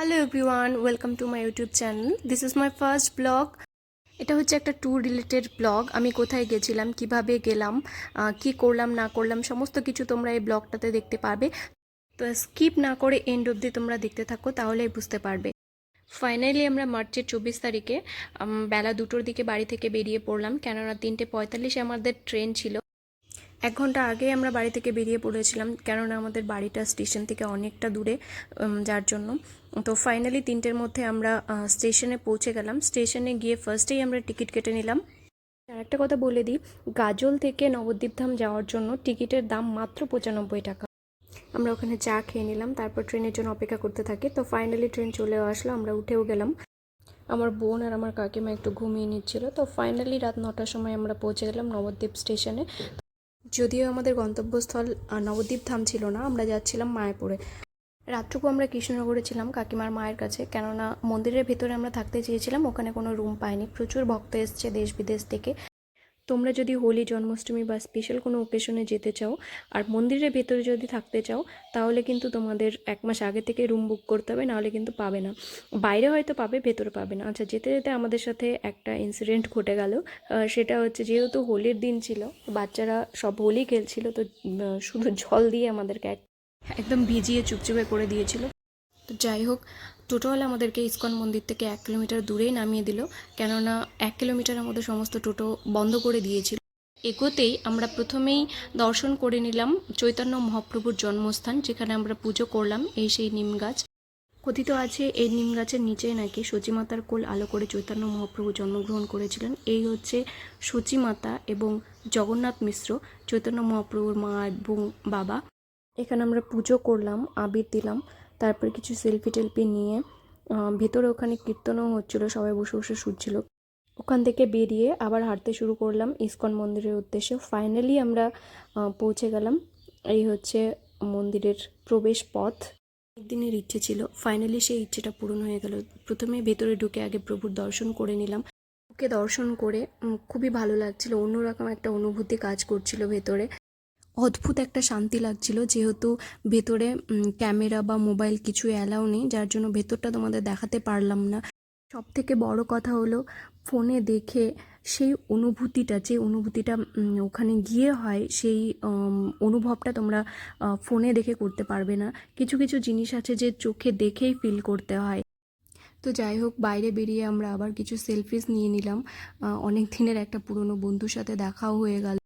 Hello everyone welcome to my YouTube channel this is my first vlog এটা হচ্ছে একটা tour related blog আমি কোথায় গেছিলাম, কীভাবে গেলাম কি করলাম, না করলাম, সমস্ত কিছু তোমরা এই ব্লগটাতে দেখতে পারবে। তো স্কিপ না করে এন্ড অবধি তোমরা দেখতে থাকো, তাহলেই বুঝতে পারবে। ফাইনালি আমরা মার্চের চব্বিশ তারিখে বেলা দুটোর দিকে বাড়ি থেকে বেরিয়ে পড়লাম, কেননা তিনটে পঁয়তাল্লিশে আমাদের ট্রেন ছিল। এক ঘণ্টা আগে আমরা বাড়ি থেকে বেরিয়ে পড়েছিলাম, কেননা আমাদের বাড়িটা স্টেশন থেকে অনেকটা দূরে যার জন্য। তো ফাইনালি তিনটের মধ্যে আমরা স্টেশনে পৌঁছে গেলাম। স্টেশনে গিয়ে ফার্স্টেই আমরা টিকিট কেটে নিলাম। আর একটা কথা বলে দিই, গাজল থেকে নবদ্বীপধাম যাওয়ার জন্য টিকিটের দাম মাত্র পঁচানব্বই টাকা। আমরা ওখানে চা খেয়ে নিলাম, তারপর ট্রেনের জন্য অপেক্ষা করতে থাকি। তো ফাইনালি ট্রেন চলেও আসলো, আমরা উঠেও গেলাম। আমার বোন আর আমার কাকিমা একটু ঘুমিয়ে নিচ্ছিল। তো ফাইনালি রাত নটার সময় আমরা পৌঁছে গেলাম নবদ্বীপ স্টেশনে। যদিও আমাদের গন্তব্যস্থল নবদ্বীপ ধাম ছিল না, আমরা যাচ্ছিলাম মায়াপুরে। রাতটুকু আমরা কৃষ্ণনগরে ছিলাম কাকিমার মায়ের কাছে, কেননা মন্দিরের ভেতরে আমরা থাকতে চেয়েছিলাম, ওখানে কোনো রুম পাইনি। প্রচুর ভক্ত এসছে দেশ বিদেশ থেকে। তোমরা যদি হোলি, জন্মাষ্টমী বা স্পেশাল কোনো ওকেশনে যেতে চাও আর মন্দিরের ভেতরে যদি থাকতে চাও, তাহলে কিন্তু তোমাদের এক মাস আগে থেকে রুম বুক করতে হবে, নাহলে কিন্তু পাবে না। বাইরে হয়তো পাবে, ভেতরে পাবে না। আচ্ছা যেতে যেতে আমাদের সাথে একটা ইনসিডেন্ট ঘটে গেল। সেটা হচ্ছে যেহেতু হোলির দিন ছিল, বাচ্চারা সব হোলি খেলছিল, তো শুধু জল দিয়ে আমাদেরকে এক- একদম ভিজিয়ে চুপচুপে করে দিয়েছিল। তো যাই হোক টোটোওয়ালা আমাদেরকে ইস্কন মন্দির থেকে এক কিলোমিটার দূরেই নামিয়ে দিল, কেননা এক কিলোমিটারের মধ্যে সমস্ত টোটো বন্ধ করে দিয়েছিল। এগোতেই আমরা প্রথমেই দর্শন করে নিলাম চৈতন্য মহাপ্রভুর জন্মস্থান, যেখানে আমরা পুজো করলাম এই সেই নিম গাছ। কথিত আছে, এই নিম গাছের নিচে নাকি সচিমাতার কোল আলো করে চৈতন্য মহাপ্রভু জন্মগ্রহণ করেছিলেন। এই হচ্ছে সচিমাতা এবং জগন্নাথ মিশ্র, চৈতন্য মহাপ্রভুর মা এবং বাবা। এখানে আমরা পুজো করলাম, আবির দিলাম। তারপর কিছু সেলফি টেলফি নিয়ে ভেতরে ওখানে কীর্তনও হচ্ছিল, সবাই বসে বসে শুনছিল ওখান থেকে বেরিয়ে আবার হাঁটতে শুরু করলাম ইসকন মন্দিরের উদ্দেশ্যে। ফাইনালি আমরা পৌঁছে গেলাম। এই হচ্ছে মন্দিরের প্রবেশ পথ। একদিনের ইচ্ছে ছিল। ফাইনালি সেই ইচ্ছেটা পূরণ হয়ে গেল। প্রথমে ভেতরে ঢুকে আগে প্রভুর দর্শন করে নিলাম। ওকে দর্শন করে খুবই ভালো লাগছিল। অন্যরকম একটা অনুভূতি কাজ করছিল ভেতরে। অদ্ভুত একটা শান্তি লাগছিল যেহেতু ভেতরে ক্যামেরা বা মোবাইল কিছু অ্যালাউ নেই, যার জন্য ভেতরটা তোমাদের দেখাতে পারলাম না। সব থেকে বড় কথা হলো ফোনে দেখে সেই অনুভূতিটা, যে অনুভূতিটা ওখানে গিয়ে হয় সেই অনুভবটা তোমরা ফোনে দেখে করতে পারবে না। কিছু কিছু জিনিস আছে যে চোখে দেখেই ফিল করতে হয়। তো যাই হোক, বাইরে বেরিয়ে আমরা আবার কিছু সেলফিস নিয়ে নিলাম। অনেক দিনের একটা পুরনো বন্ধুর সাথে দেখাও হয়ে গেল।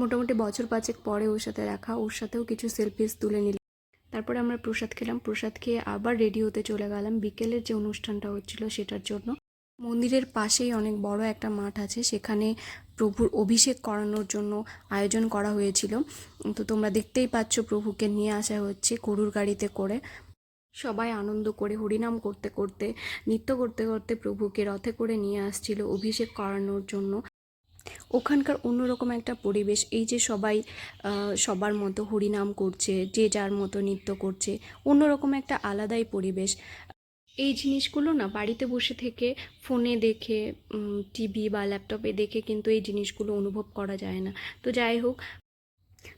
মোটামুটি বছর পাঁচেক পরে ওর সাথে দেখা, ওর সাথেও কিছু সেলফিস তুলে নিলাম। তারপরে আমরা প্রসাদ খেলাম, প্রসাদ খেয়ে আবার রেডি হতে চলে গেলাম। বিকেলের যে অনুষ্ঠানটা হচ্ছিল সেটার জন্য। মন্দিরের পাশেই অনেক বড় একটা মাঠ আছে, সেখানে প্রভুর অভিষেক করানোর জন্য আয়োজন করা হয়েছিল। তো তোমরা দেখতেই পাচ্ছ প্রভুকে নিয়ে আসা হচ্ছে গরুর গাড়িতে করে। সবাই আনন্দ করে, হরিনাম করতে করতে, নৃত্য করতে করতে প্রভুকে রথে করে নিয়ে আসছিল অভিষেক করানোর জন্য। ওখানকার অন্যরকম একটা পরিবেশ, এই যে সবাই সবার মতো হরিনাম করছে, যে যার মতো নৃত্য করছে, অন্যরকম একটা আলাদাই পরিবেশ। এই জিনিসগুলো না বাড়িতে বসে থেকে ফোনে দেখে টিভি বা ল্যাপটপে দেখে কিন্তু এই জিনিসগুলো অনুভব করা যায় না। তো যাই হোক,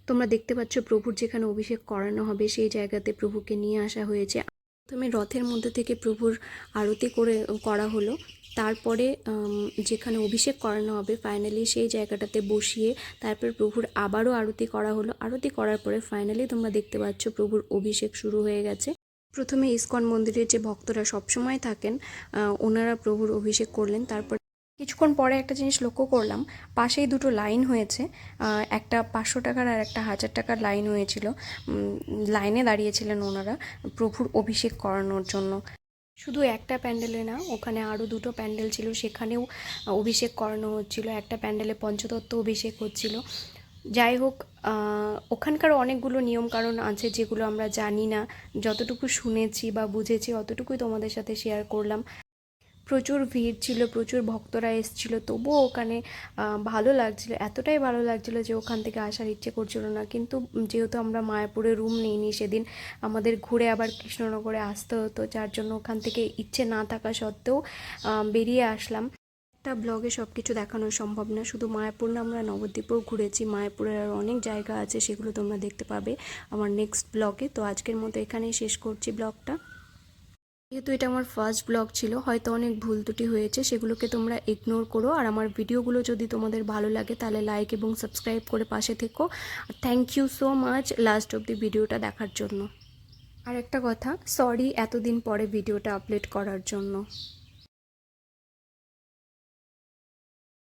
তোমরা দেখতে পাচ্ছ প্রভুর যেখানে অভিষেক করানো হবে, সেই জায়গাতে প্রভুকে নিয়ে আসা হয়েছে। প্রথমে রথের মধ্যে থেকে প্রভুর আরতি করে করা হলো। তারপরে যেখানে অভিষেক করানো হবে ফাইনালি সেই জায়গাটাতে বসিয়ে তারপর প্রভুর আবারও আরতি করা হলো। আরতি করার পরে ফাইনালি তোমরা দেখতে পাচ্ছ প্রভুর অভিষেক শুরু হয়ে গেছে। প্রথমে ইস্কন মন্দিরের যে ভক্তরা সবসময় থাকেন ওনারা প্রভুর অভিষেক করলেন। তারপর কিছুক্ষণ পরে একটা জিনিস লক্ষ্য করলাম, পাশেই দুটো লাইন হয়েছে একটা পাঁচশো টাকার আর একটা হাজার টাকার লাইন হয়েছিল। লাইনে দাঁড়িয়েছিলেন ওনারা, প্রভুর অভিষেক করানোর জন্য। শুধু একটা প্যান্ডেলে না, ওখানে আরও দুটো প্যান্ডেল ছিল, সেখানেও অভিষেক করানো হচ্ছিল, একটা প্যান্ডেলে পঞ্চতত্ত্ব অভিষেক হচ্ছিল। যাই হোক ওখানকার অনেকগুলো নিয়মকানুন আছে যেগুলো আমরা জানি না। যতটুকু শুনেছি বা বুঝেছি, অতটুকুই তোমাদের সাথে শেয়ার করলাম। প্রচুর ভিড় ছিল, প্রচুর ভক্তরা এসেছিল, তবুও ওখানে ভালো লাগছিল, এতটাই ভালো লাগছিল যে ওখান থেকে আসার ইচ্ছে করছিল না। কিন্তু যেহেতু আমরা মায়াপুরে রুম নিইনি সেদিন, আমাদের ঘুরে আবার কৃষ্ণনগরে আসতে হতো, যার জন্য ওখান থেকে ইচ্ছে না থাকা সত্ত্বেও বেরিয়ে আসলাম। একটা ব্লগে সব কিছু দেখানো সম্ভব না, শুধু মায়াপুর না, আমরা নবদ্বীপও ঘুরেছি, মায়াপুরের আর অনেক জায়গা আছে, সেগুলো তোমরা দেখতে পাবে আমার নেক্সট ব্লগে তো আজকের মতো এখানেই শেষ করছি ব্লগটা যেহেতু এটা আমার ফার্স্ট ব্লগ ছিল, হয়তো অনেক ভুল ত্রুটি হয়েছে, সেগুলোকে তোমরা ইগনোর করো। আর আমার ভিডিওগুলো যদি তোমাদের ভালো লাগে, তাহলে লাইক এবং সাবস্ক্রাইব করে পাশে থেকো। আর thank you so much last of the ভিডিওটা দেখার জন্য। আর একটা কথা সরি এতদিন পরে ভিডিওটা আপলোড করার জন্য।